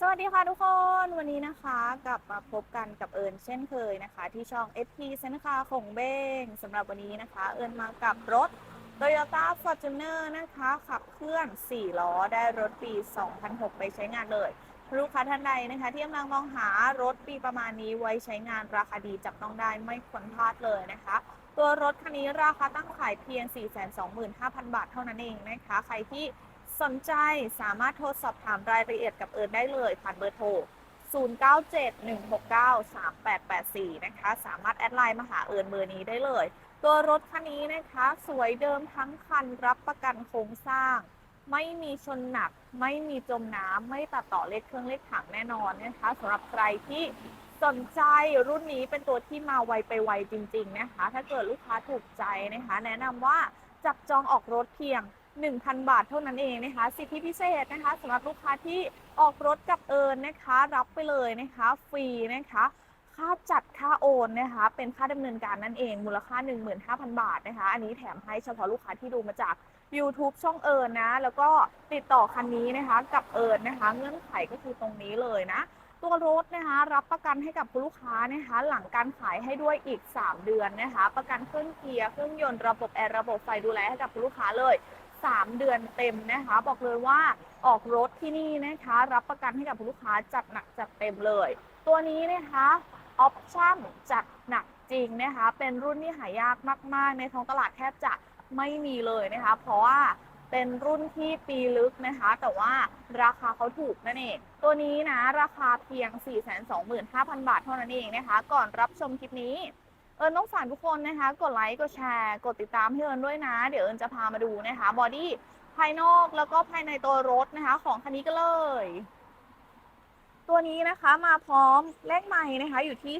สวัสดีค่ะทุกคนวันนี้นะคะกลับมาพบกันกับเอิญเช่นเคยนะคะ ที่ช่อง FP เซนคาของเบ้งสำหรับวันนี้นะคะ เอิญมากับรถ Toyota Fortuner นะคะ ขับเคลื่อน 4 ล้อได้รถปี 2006 ไปใช้งานเลยลูกค้าท่านใดนะคะ ที่กำลังมองหารถปีประมาณนี้ไว้ใช้งานราคาดีจับต้องได้ไม่ควรพลาดเลยนะคะ ตัวรถคันนี้ราคาตั้งขายเพียง 425,000 บาทเท่านั้นเองนะคะ ใครที่ สนใจสามารถโทรสอบถามรายละเอียดกับเอิญได้เลยผ่านเบอร์โทร 0971693884 นะคะ สามารถแอดไลน์มาหาเอิญเบอร์นี้ได้เลย ตัวรถคันนี้นะคะ สวยเดิมทั้งคันรับประกันโครงสร้าง ไม่มีชนหนัก ไม่มีจมน้ำ ไม่ตัดต่อเลขเครื่องเลขถังแน่นอนนะคะสำหรับใครที่สนใจรุ่นนี้เป็นตัวที่มาไวไปไวจริง ๆ นะคะ ถ้าเกิดลูกค้าถูกใจนะคะ แนะนำว่าจับจองออกรถเพียง 1,000 บาทเท่านั้นเองนะคะ สิทธิพิเศษนะคะสำหรับลูกค้าที่ออกรถกับเอิญนะคะ รับไปเลยนะคะฟรีนะคะค่าจัดค่าโอนนะคะ เป็นค่าดำเนินการนั่นเอง มูลค่า 15,000 บาทนะคะ อันนี้แถมให้เฉพาะลูกค้าที่ดูมาจาก YouTube ช่องเอิญนะแล้วก็ติดต่อคันนี้นะคะ กับเอิญนะคะ เงื่อนไขก็คือตรงนี้เลยนะ ตัวรถนะคะ รับประกันให้กับคุณลูกค้านะคะ หลังการขายให้ด้วยอีก 3 เดือนนะคะ ประกันเครื่องเกียร์เครื่องยนต์ระบบแอร์ระบบไฟดูแลให้กับคุณลูกค้าเลย 3 เดือนเต็มนะคะ บอกเลยว่าออกรถที่นี่นะคะ รับประกันให้กับลูกค้าจัดหนักจัดเต็มเลย ตัวนี้นะคะออปชั่นจัดหนักจริงนะคะ เป็นรุ่นที่หายากมาก ๆ ในท้องตลาดแทบจะไม่มีเลยนะคะ เพราะว่าเป็นรุ่นที่ปีลึกนะคะ แต่ว่าราคาเขาถูกนั่นเอง ตัวนี้นะ ราคาเพียง 425,000 บาทเท่านั้นเองนะคะ ก่อนรับชมคลิปนี้ เอิญต้องฝากทุกคนนะคะ กดไลค์ กดแชร์ กดติดตามให้เอิญด้วยนะ เดี๋ยวเอิญจะพามาดูนะคะบอดี้ภายนอกแล้วก็ภายในตัวรถนะคะ ของคันนี้ก็เลย ตัวนี้นะคะมาพร้อมเลขไม้นะคะ อยู่ที่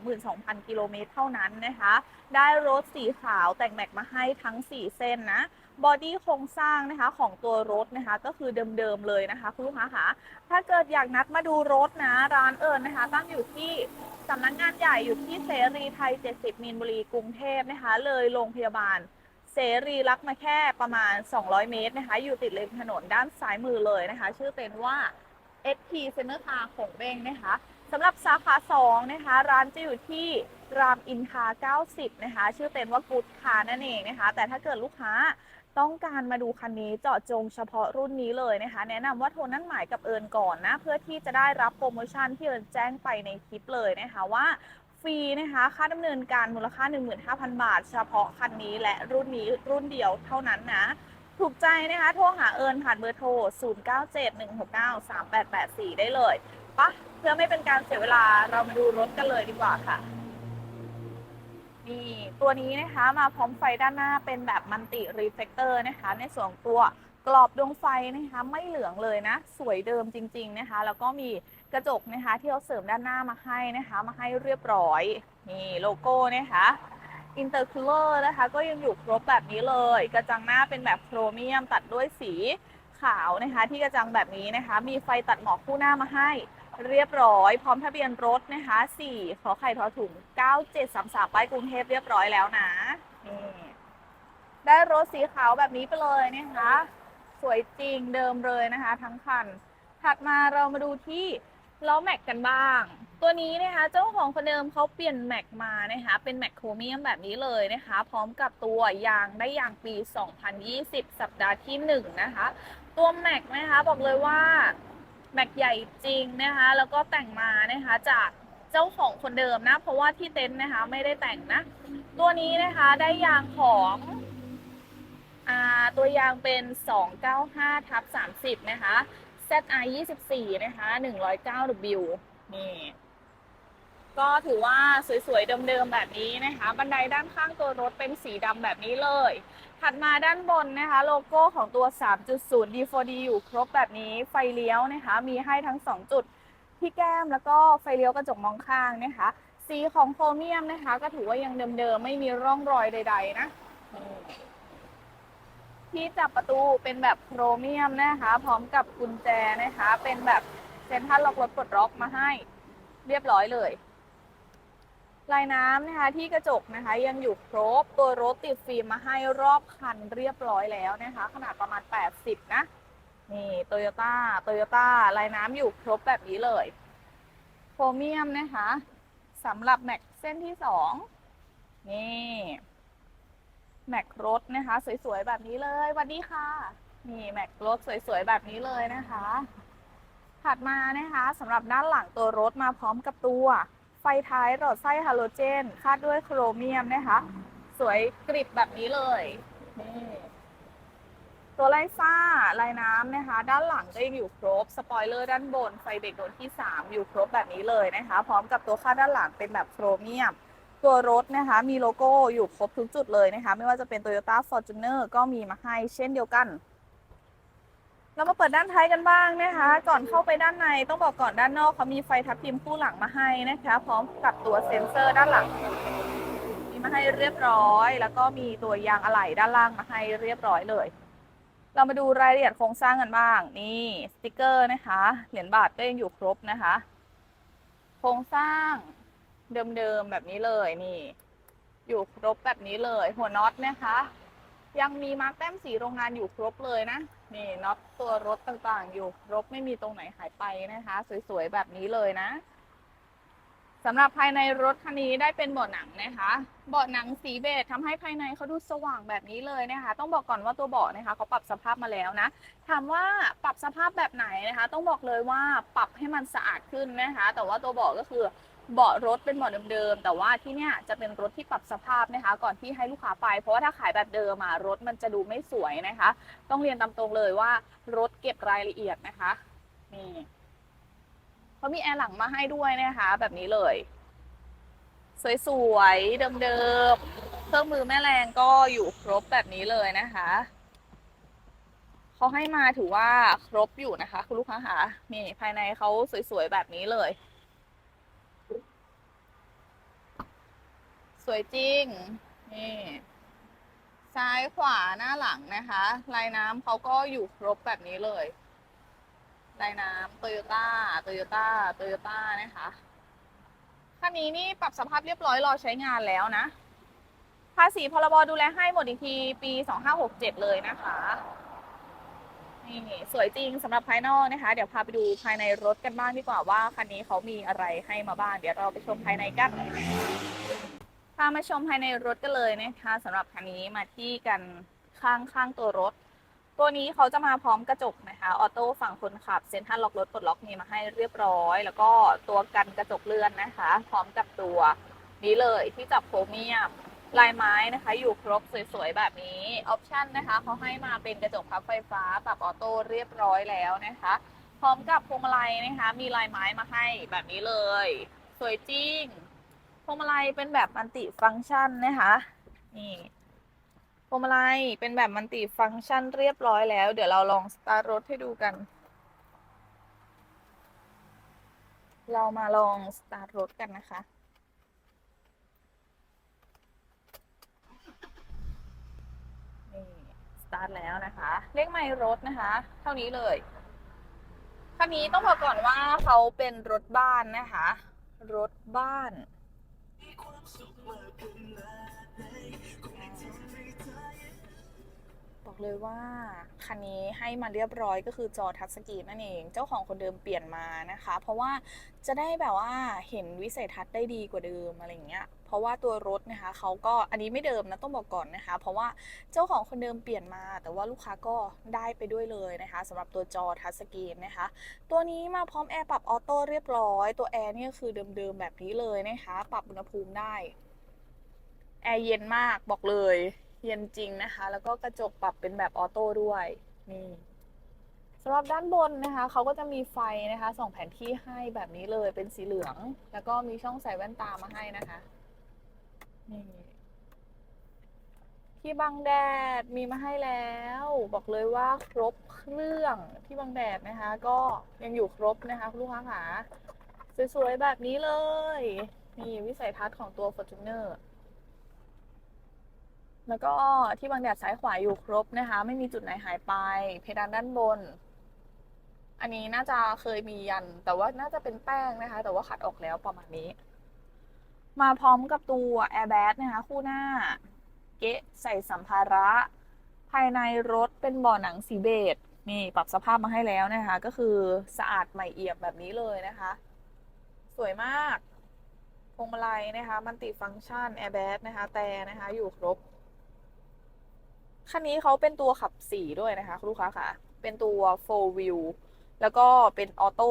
222,000 กิโลเมตรเท่านั้นนะคะ ได้รถสีขาวแต่งแม็กมาให้ทั้ง 4 เส้นนะ บอดี้โครงสร้างนะคะของตัวรถนะคะก็คือเดิมๆเลยนะคะคุณลูกค้าคะถ้าเกิดอยากนัดมาดูรถนะร้านเอิญนะคะ ตั้งอยู่ที่สำนักงานใหญ่อยู่ที่เสรีไทย 70 มีนบุรีกรุงเทพนะคะ เลยโรงพยาบาลเสรีรักมาแค่ประมาณ 200 เมตรนะคะ อยู่ติดริมถนนด้านซ้ายมือเลยนะคะ ชื่อเต็นว่า SP Center Car ของเบ้งนะคะสำหรับสาขา 2 นะคะ ร้านจะอยู่ที่รามอินทรา90 นะคะ ชื่อเต็นว่ากูดคานั่นเองนะคะ แต่ถ้าเกิดลูกค้า ต้องการมาดูคันนี้เจาะจงเฉพาะรุ่นนี้เลยนะคะ แนะนำว่าโทรนั่นหมายกับเอิญก่อนนะ เพื่อที่จะได้รับโปรโมชั่นที่เอิญแจ้งไปในคลิปเลยนะคะว่าฟรีนะคะค่าดำเนินการมูลค่า 15,000 บาท เฉพาะคันนี้และรุ่นนี้รุ่นเดียวเท่านั้นนะถูกใจนะคะ โทรหาเอิญผ่านเบอร์โทร 0971693884 ได้เลยปะเพื่อไม่เป็นการเสียเวลาเรามาดูรถกันเลยดีกว่าค่ะ นี่ตัวนี้นะคะมาพร้อมไฟด้านหน้าเป็นแบบมันติรีเฟกเตอร์นะคะ ในส่วนตัวกรอบดวงไฟนะคะไม่เหลืองเลยนะ สวยเดิมจริง ๆนะคะ แล้วก็มีกระจกนะคะที่เราเสริมด้านหน้ามาให้นะคะ มาให้เรียบร้อยนี่โลโก้นะคะอินเตอร์คูลเลอร์นะคะ ก็ยังอยู่ครบแบบนี้เลย กระจังหน้าเป็นแบบโครเมียมตัดด้วยสีขาวนะคะ ที่กระจังแบบนี้นะคะ มีไฟตัดหมอกคู่หน้ามาให้ เรียบร้อย พร้อมทะเบียนรถนะคะ4ขอไข่ทอถุง 9733 ป้ายกรุงเทพเรียบร้อยแล้วนะนี่ได้รถสีขาวแบบนี้ไปเลยนะคะ สวยจริงเดิมเลยนะคะ ทั้งคัน ถัดมาเรามาดูที่ล้อแม็กกันบ้าง ตัวนี้นะคะเจ้าของคนเดิมเขาเปลี่ยนแม็กมานะคะ เป็นแม็กโครเมียมแบบนี้เลยนะคะ พร้อมกับตัวยางได้ยางปี 2020 สัปดาห์ที่ 1 นะคะ ตัวแม็กนะคะบอกเลยว่า แม็กใหญ่จริงนะคะ แล้วก็แต่งมานะคะจากเจ้าของคนเดิมนะ เพราะว่าที่เต็นท์นะคะไม่ได้แต่งนะ ตัวนี้นะคะได้ยางของอาตัวยางเป็น 295ทับ30 นะคะ ZI 24 นะคะ 109W นี่ ก็ถือว่าสวยๆเดิมๆแบบนี้นะคะ บันไดด้านข้างตัวรถเป็นสีดำแบบนี้เลย ถัดมาด้านบนนะคะ โลโก้ของตัว 3.0 D4D อยู่ครบแบบนี้ไฟเลี้ยวนะคะ มีให้ทั้ง 2 จุดที่แก้มแล้วก็ไฟเลี้ยวกระจกมองข้างนะคะ สีของโครเมียมนะคะ ก็ถือว่ายังเดิมๆไม่มีร่องรอยใด ๆ นะที่จับประตูเป็นแบบโครเมียมนะคะ พร้อมกับกุญแจนะคะ เป็นแบบเซ็นทรัลล็อกรถปลดล็อกมาให้ เรียบร้อยเลย ลายน้ำนะคะที่กระจกนะคะยังอยู่ครบตัวรถติดฟิล์มมาให้รอบคันเรียบร้อยแล้วนะคะ ขนาดประมาณ 80 นะ นี่โตโยต้าโตโยต้าลายน้ำอยู่ครบแบบนี้เลยโครเมียมนะคะสำหรับแม็กเส้นที่สองนี่แม็กรถนะคะ สวยๆ แบบนี้เลยสวัสดีค่ะ นี่แม็กรถสวยๆ แบบนี้เลยนะคะ ถัดมานะคะสำหรับด้านหลังตัวรถมาพร้อมกับตัว ฟท้ายหลอดไส้ฮาโลเจน คาดด้วยโครเมียมนะคะ สวยกริบแบบนี้เลยนี่ตัวไล่ซ่าลายน้ำนะคะ ด้านหลังก็ยังอยู่ครบ สปอยเลอร์ด้านบน ไฟเบรกโดนที่ 3 อยู่ครบแบบนี้เลยนะคะ พร้อมกับตัวคาดด้านหลังเป็นแบบโครเมียม ตัวรถนะคะ มีโลโก้อยู่ครบทุกจุดเลยนะคะ ไม่ว่าจะเป็น Toyota Fortuner ก็มีมาให้เช่นเดียวกัน เรามาเปิดด้านท้ายกันบ้างนะคะ ก่อนเข้าไปด้านในต้องบอกก่อนด้านนอกเขามีไฟทับทิมคู่หลังมาให้นะคะ พร้อมกับตัวเซ็นเซอร์ด้านหลังมีมาให้เรียบร้อย แล้วก็มีตัวยางอะไหล่ด้านล่างมาให้เรียบร้อยเลย เรามาดูรายละเอียดโครงสร้างกันบ้าง นี่สติกเกอร์นะคะ เหรียญบาทก็ยังอยู่ครบนะคะ โครงสร้างเดิมๆแบบนี้เลยนี่ อยู่ครบแบบนี้เลย หัวน็อตนะคะ ยังมีมาร์กแต้มสีโรงงานอยู่ครบเลยนะ นี่น็อตตัวรถต่างๆ อยู่ครบไม่มีตรงไหนหายไปนะคะ สวยๆ แบบนี้เลยนะสำหรับภายในรถคันนี้ได้เป็นเบาะหนังนะคะ เบาะหนังสีเบจทำให้ภายในเขาดูสว่างแบบนี้เลยนะคะ ต้องบอกก่อนว่าตัวเบาะนะคะเขาปรับสภาพมาแล้วนะ ถามว่าปรับสภาพแบบไหนนะคะ ต้องบอกเลยว่าปรับให้มันสะอาดขึ้นนะคะ แต่ว่าตัวเบาะก็คือ เบาะรถเป็นเบาะเดิมๆ แต่ว่าที่เนี่ยจะเป็นรถที่ปรับสภาพนะคะ ก่อนที่ให้ลูกค้าไป เพราะว่าถ้าขายแบบเดิมอะรถมันจะดูไม่สวยนะคะ ต้องเรียนตามตรงเลยว่ารถเก็บรายละเอียดนะคะนี่เขามีแอร์หลังมาให้ด้วยนะคะ แบบนี้เลย สวยๆเดิมๆเครื่องมือแม่แรงก็อยู่ครบแบบนี้เลยนะคะเขาให้มาถือว่าครบอยู่นะคะ คุณลูกค้าค่ะนี่ภายในเขาสวยๆแบบนี้เลย สวยจริง นี่ ซ้ายขวาหน้าหลังนะคะ ลายน้ำเขาก็อยู่ครบแบบนี้เลย ลายน้ำโตโยต้าโตโยต้าโตโยต้านะคะคันนี้นี่ปรับสภาพเรียบร้อยรอใช้งานแล้วนะ ภาษีพรบดูแลให้หมดอีกทีปี 2567 เลยนะคะนี่สวยจริงสำหรับภายนอกนะคะ เดี๋ยวพาไปดูภายในรถกันบ้างดีกว่าว่าคันนี้เขามีอะไรให้มาบ้าง เดี๋ยวเราไปชมภายในกัน พามาชมภายในรถกันเลยนะคะสำหรับคันนี้มาที่กันข้างข้างตัวรถ ตัวนี้เขาจะมาพร้อมกระจกนะคะออโต้ฝั่งคนขับเซ็นทรัลล็อกรถปลดล็อกมีมาให้เรียบร้อย แล้วก็ตัวกันกระจกเลื่อนนะคะ พร้อมกับตัวนี้เลยที่จับโครเมียมลายไม้นะคะ อยู่ครบสวยๆแบบนี้ออปชันนะคะเขาให้มาเป็นกระจกพับไฟฟ้าปรับออโต้เรียบร้อยแล้วนะคะ พร้อมกับพวงมาลัยนะคะ มีลายไม้มาให้แบบนี้เลย สวยจริง พวงมาลัยเป็นแบบมัลติฟังก์ชันนะคะนี่พวงมาลัยเป็นแบบมัลติฟังก์ชันเรียบร้อยแล้ว เดี๋ยวเราลองสตาร์ทรถให้ดูกัน เรามาลองสตาร์ทรถกันนะคะนี่สตาร์ทแล้วนะคะ เลขไมล์รถนะคะ เท่านี้เลยคันนี้ต้องบอกก่อนว่าเขาเป็นรถบ้านนะคะ รถบ้าน บ เลยว่าคันนี้ให้มาเรียบร้อยก็คือจอทัชสกรีนนั่นเอง เจ้าของคนเดิมเปลี่ยนมานะคะ เพราะว่าจะได้แบบว่าเห็นวิสัยทัศน์ได้ดีกว่าเดิมอะไรอย่างเงี้ยเพราะว่าตัวรถนะคะเขาก็อันนี้ไม่เดิมนะต้องบอกก่อนนะคะ เพราะว่าเจ้าของคนเดิมเปลี่ยนมา แต่ว่าลูกค้าก็ได้ไปด้วยเลยนะคะสำหรับตัวจอทัชสกรีนนะคะ ตัวนี้มาพร้อมแอร์ปรับออโต้เรียบร้อย ตัวแอร์เนี่ยคือเดิมๆแบบนี้เลยนะคะ ปรับอุณหภูมิได้แอร์เย็นมากบอกเลย เย็นจริงนะคะ แล้วก็กระจกปรับเป็นแบบออโต้ด้วยนี่สำหรับด้านบนนะคะเขาก็จะมีไฟนะคะส่องแผนที่ให้แบบนี้เลยเป็นสีเหลือง แล้วก็มีช่องใส่แว่นตามาให้นะคะนี่ที่บังแดดมีมาให้แล้ว บอกเลยว่าครบเครื่องที่บังแดดนะคะ ก็ยังอยู่ครบนะคะลูกค้าค่ะสวยๆแบบนี้เลย นี่วิสัยทัศน์ของตัว Fortuner แล้วก็ที่บังแดดซ้ายขวาอยู่ครบนะคะ ไม่มีจุดไหนหายไป เพดานด้านบน อันนี้น่าจะเคยมียัน แต่ว่าน่าจะเป็นแป้งนะคะ แต่ว่าขัดออกแล้วประมาณนี้ มาพร้อมกับตัว airbag นะคะ คู่หน้า เกะใส่สัมภาระ ภายในรถเป็นเบ่อหนังสีเบจนี่ปรับสภาพมาให้แล้วนะคะ ก็คือสะอาดใหม่เอี่ยมแบบนี้เลยนะคะ สวยมากพวงมาลัยนะคะ มันติฟังก์ชันแอร์แบ็นะคะ แต่นะคะ อยู่ครบ คันนี้เขาเป็นตัวขับสี่ด้วยนะคะคุณลูกค้าค่ะ เป็นตัว four wheel แล้วก็เป็นออโต้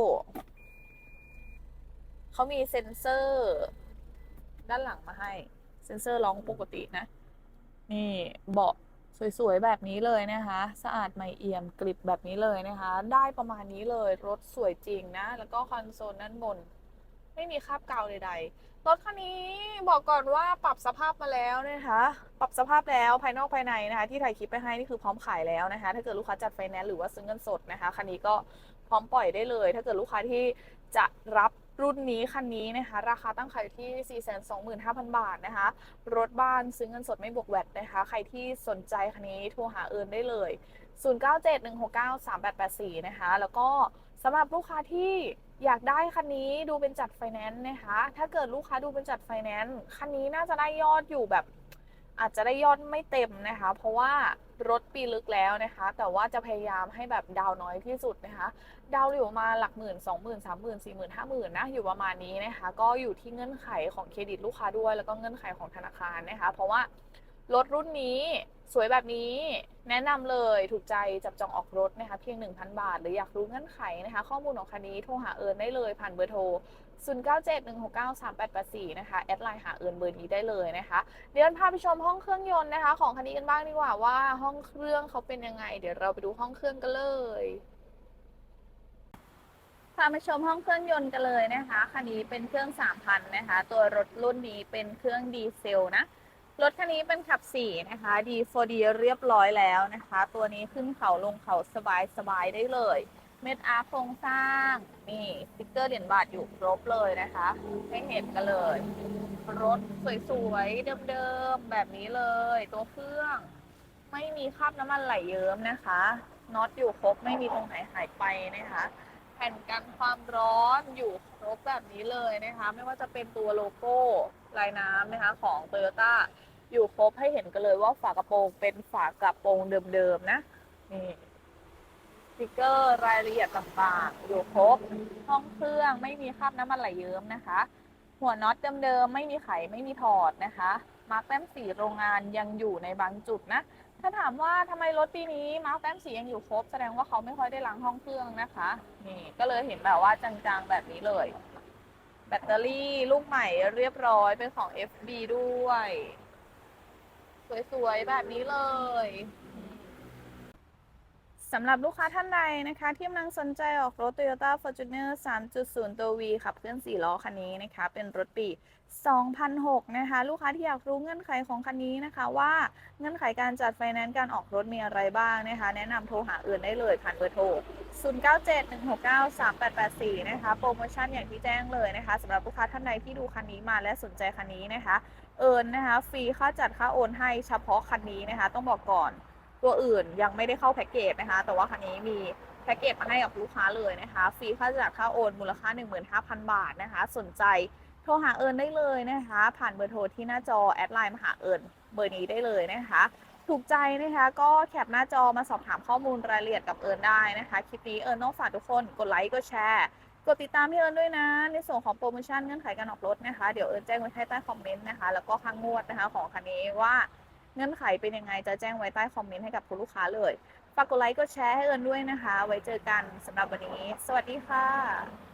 เขามีเซ็นเซอร์ ด้านหลังมาให้ เซ็นเซอร์ร้องปกตินะ นี่เบาะสวย ๆ แบบนี้เลยนะคะ สะอาดใหม่เอี่ยมกริบแบบนี้เลยนะคะ ได้ประมาณนี้เลย รถสวยจริงนะ แล้วก็คอนโซลด้านบน ไม่มีคราบกาวใดๆ รถคันนี้บอกก่อนว่าปรับสภาพมาแล้วนะคะ ปรับสภาพแล้วภายนอกภายในนะคะ ที่ถ่ายคลิปไปให้นี่คือพร้อมขายแล้วนะคะ ถ้าเกิดลูกค้าจัดไฟแนนซ์หรือว่าซื้อเงินสดนะคะ คันนี้ก็พร้อมปล่อยได้เลย ถ้าเกิดลูกค้าที่จะรับรุ่นนี้คันนี้นะคะ ราคาตั้งขายอยู่ที่ 425,000 บาทนะคะ รถบ้านซื้อเงินสดไม่บวกแวตนะคะ ใครที่สนใจคันนี้โทรหาเอิญได้เลย 0971693884 นะคะ แล้วก็สำหรับลูกค้าที่ อยากได้คันนี้ดูเป็นจัดไฟแนนซ์นะคะ ถ้าเกิดลูกค้าดูเป็นจัดไฟแนนซ์คันนี้น่าจะได้ยอดอยู่แบบ อาจจะได้ยอดไม่เต็มนะคะ เพราะว่ารถปีลึกแล้วนะคะ แต่ว่าจะพยายามให้แบบดาวน้อยที่สุดนะคะ ดาวอยู่ประมาณหลักหมื่นสองหมื่นสามหมื่นสี่หมื่นห้าหมื่นนะอยู่ประมาณนี้นะคะ ก็อยู่ที่เงื่อนไขของเครดิตลูกค้าด้วย แล้วก็เงื่อนไขของธนาคารนะคะ เพราะว่ารถรุ่นนี้ สวยแบบนี้แนะนำเลยถูกใจจับจองออกรถนะคะเพียง 1,000 บาท หรืออยากรู้เงื่อนไขนะคะ ข้อมูลของคันนี้โทรหาเอิญได้เลยผ่านเบอร์โทร 0971693884 นะคะ แอดไลน์หาเอิญเบอร์นี้ได้เลยนะคะ เดี๋ยวพาไปชมห้องเครื่องยนต์นะคะ ของคันนี้กันบ้างดีกว่าว่าห้องเครื่องเขาเป็นยังไง เดี๋ยวเราไปดูห้องเครื่องกันเลยพามาชมห้องเครื่องยนต์กันเลยนะคะคันนี้เป็นเครื่อง 3,000 นะคะ ตัวรถรุ่นนี้เป็นเครื่องดีเซลนะ รถคันนี้เป็นขับ 4 นะคะดีโฟดีเรียบร้อยแล้วนะคะ ตัวนี้ขึ้นเขาลงเขาสบายสบายได้เลย เม็ดอาร์โครงสร้าง นี่สติ๊กเกอร์เหรียญบาทอยู่ครบเลยนะคะ ให้เห็นกันเลย รถสวยๆ เดิมๆ แบบนี้เลย ตัวเครื่อง ไม่มีคราบน้ำมันไหลเยิ้มนะคะน็อตอยู่ครบไม่มีตรงไหนหายไปนะคะ แผ่นกันความร้อนอยู่ครบแบบนี้เลยนะคะ ไม่ว่าจะเป็นตัวโลโก้ลายน้ำนะคะของ t o y ยต้อยู่ครบให้เห็นกันเลยว่าฝากระโปรงเป็นฝากระโปรงเดิมๆนะนี่สติกเกอร์รายละเอียดต่างๆ อยู่ครบ ห้องเครื่องไม่มีคราบน้ำมันไหลเยิ้มนะคะ หัวน็อตเดิมๆ ไม่มีไขไม่มีถอดนะคะ มาร์กแต้มสีโรงงานยังอยู่ในบางจุดนะ ถ้าถามว่าทำไมรถปีนี้มาร์คแต้มสียังอยู่ครบ แสดงว่าเขาไม่ค่อยได้ล้างห้องเครื่องนะคะ นี่ก็เลยเห็นแบบว่าจางๆแบบนี้เลย แบตเตอรี่ลูกใหม่เรียบร้อยเป็นของ FB ด้วย สวยๆ แบบนี้เลย สำหรับลูกค้าท่านใดนะคะ ที่กำลังสนใจออกรถ Toyota Fortuner 3.0 ตัว V ขับเคลื่อน4ล้อคันนี้นะคะ เป็นรถปี 2006 นะคะ ลูกค้าที่อยากรู้เงื่อนไขของคันนี้นะคะ ว่าเงื่อนไขการจัดไฟแนนซ์การออกรถมีอะไรบ้างนะคะ แนะนำโทรหาเอื่นได้เลยผ่านเบอร์โทร 0971693884 นะคะ โปรโมชั่นอย่างที่แจ้งเลยนะคะสำหรับลูกค้าท่านใดที่ดูคันนี้มาและสนใจคันนี้นะคะ เอิญนะคะฟรีค่าจัดค่าโอนให้เฉพาะคันนี้นะคะ ต้องบอกก่อน ตัวอื่นยังไม่ได้เข้าแพ็กเกจนะคะ แต่ว่าคันนี้มีแพ็กเกจมาให้กับลูกค้าเลยนะคะ ฟรีค่าจัดค่าโอนมูลค่า 15,000 บาทนะคะ สนใจโทรหาเอิญได้เลยนะคะ ผ่านเบอร์โทรที่หน้าจอแอดไลน์มาหาเอิญเบอร์นี้ได้เลยนะคะ ถูกใจนะคะก็แคปหน้าจอมาสอบถามข้อมูลรายละเอียดกับเอิญได้นะคะ คลิปนี้เอิญต้องฝากทุกคนกดไลค์กดแชร์กดติดตามพี่เอิญด้วยนะ ในส่วนของโปรโมชั่นเงื่อนไขการออกรถนะคะ เดี๋ยวเอิญแจ้งไว้ให้ใต้คอมเมนต์นะคะ แล้วก็ค่างงวดนะคะของคันนี้ว่า เงื่อนไขเป็นยังไงจะแจ้งไว้ใต้คอมเมนต์ให้กับคุณลูกค้าเลย ฝากกดไลค์กดแชร์ให้เอิญด้วยนะคะ ไว้เจอกันสำหรับวันนี้ สวัสดีค่ะ